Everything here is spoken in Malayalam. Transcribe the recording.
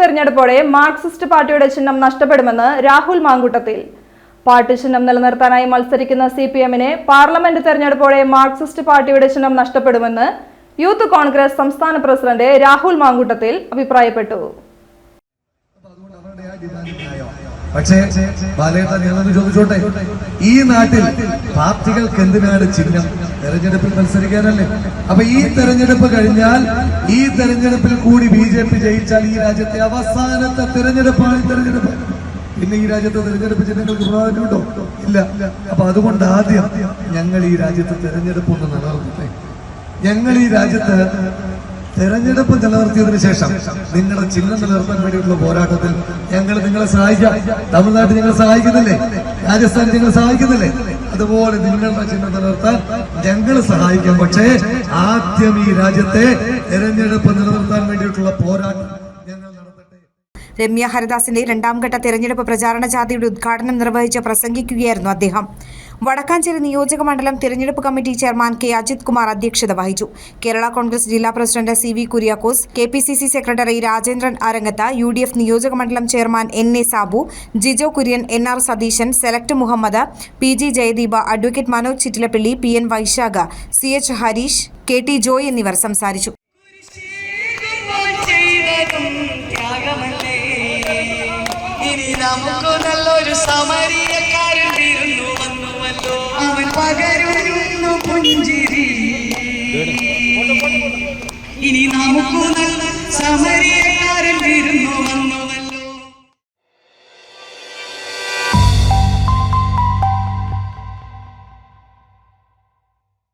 തെരഞ്ഞെടുപ്പോടെ മാർക്സിസ്റ്റ് പാർട്ടിയുടെ ചിഹ്നം നഷ്ടപ്പെടുമെന്ന് രാഹുൽ മാങ്കൂട്ടത്തിൽ. പാർട്ടി ചിഹ്നം നിലനിർത്താനായി മത്സരിക്കുന്ന സി പി എമ്മിനെ പാർലമെന്റ് തെരഞ്ഞെടുപ്പോടെ മാർക്സിസ്റ്റ് പാർട്ടിയുടെ ചിഹ്നം നഷ്ടപ്പെടുമെന്ന് യൂത്ത് കോൺഗ്രസ് സംസ്ഥാന പ്രസിഡന്റ് രാഹുൽ മാങ്കൂട്ടത്തിൽ അഭിപ്രായപ്പെട്ടു. പക്ഷേ ബാലേട്ട നിങ്ങളൊന്ന് ചോദിച്ചോട്ടെ? ഈ നാട്ടിൽ പാർട്ടികൾക്ക് എന്തിനാണ് ചിഹ്നം? തെരഞ്ഞെടുപ്പിൽ മത്സരിക്കാനല്ലേ? അപ്പൊ ഈ തെരഞ്ഞെടുപ്പ് കഴിഞ്ഞാൽ ഈ തെരഞ്ഞെടുപ്പിൽ കൂടി ബി ജെ പി ജയിച്ചാൽ ഈ രാജ്യത്തെ അവസാനത്തെ തെരഞ്ഞെടുപ്പാണ് ഈ തെരഞ്ഞെടുപ്പ്. പിന്നെ ഈ രാജ്യത്തെ തെരഞ്ഞെടുപ്പ് ജനങ്ങൾക്ക് പ്രാധാന്യമുണ്ടോ ഇല്ല. അപ്പൊ അതുകൊണ്ട് ആദ്യം ഞങ്ങൾ ഈ രാജ്യത്തെ തെരഞ്ഞെടുപ്പ് ഒന്ന് നിലനിർത്തട്ടെ ഞങ്ങൾ ഈ രാജ്യത്ത് തെരഞ്ഞെടുപ്പ് നിലനിർത്തിയതിനു ശേഷം നിങ്ങളുടെ ചിഹ്നം നിലനിർത്താൻ വേണ്ടിയിട്ടുള്ള പോരാട്ടത്തിൽ ഞങ്ങൾ നിങ്ങളെ സഹായിക്കാം തമിഴ്നാട്ടിൽ ഞങ്ങൾ സഹായിക്കുന്നില്ലേ? രാജസ്ഥാനിൽ നിങ്ങൾ സഹായിക്കുന്നില്ലേ? അതുപോലെ നിങ്ങളുടെ ചിഹ്നം നിലനിർത്താൻ ഞങ്ങൾ സഹായിക്കാം. പക്ഷേ ആദ്യം ഈ രാജ്യത്തെ തെരഞ്ഞെടുപ്പ് നിലനിർത്താൻ വേണ്ടിയിട്ടുള്ള പോരാട്ടം രമ്യ ഹരിദാസിന്റെ രണ്ടാം ഘട്ട തെരഞ്ഞെടുപ്പ് പ്രചാരണ ജാഥയുടെ ഉദ്ഘാടനം നിർവഹിച്ച് പ്രസംഗിക്കുകയായിരുന്നു അദ്ദേഹം. വടക്കാഞ്ചേരി നിയോജക മണ്ഡലം തിരഞ്ഞെടുപ്പ് committee chairman K Ajith Kumar അധ്യക്ഷത വഹിച്ചു. കേരള കോൺഗ്രസ് ജില്ലാ president C V Kuriakose K P C C secretary Rajendran Arangath U D F നിയോജക മണ്ഡലം chairman N A Sabu Jijo Kurian N R Satheesan select Muhammad P G Jayadeep advocate Manoj Chittilappilly P N Vaisakh C H Harish K T Joy എന്നിവർ സംസാരിച്ചു. ഇനി നല്ലൊരു അവൻ പകരുന്നു പുഞ്ചിരി. ഇനി നമുക്ക് നല്ല വിരുന്നു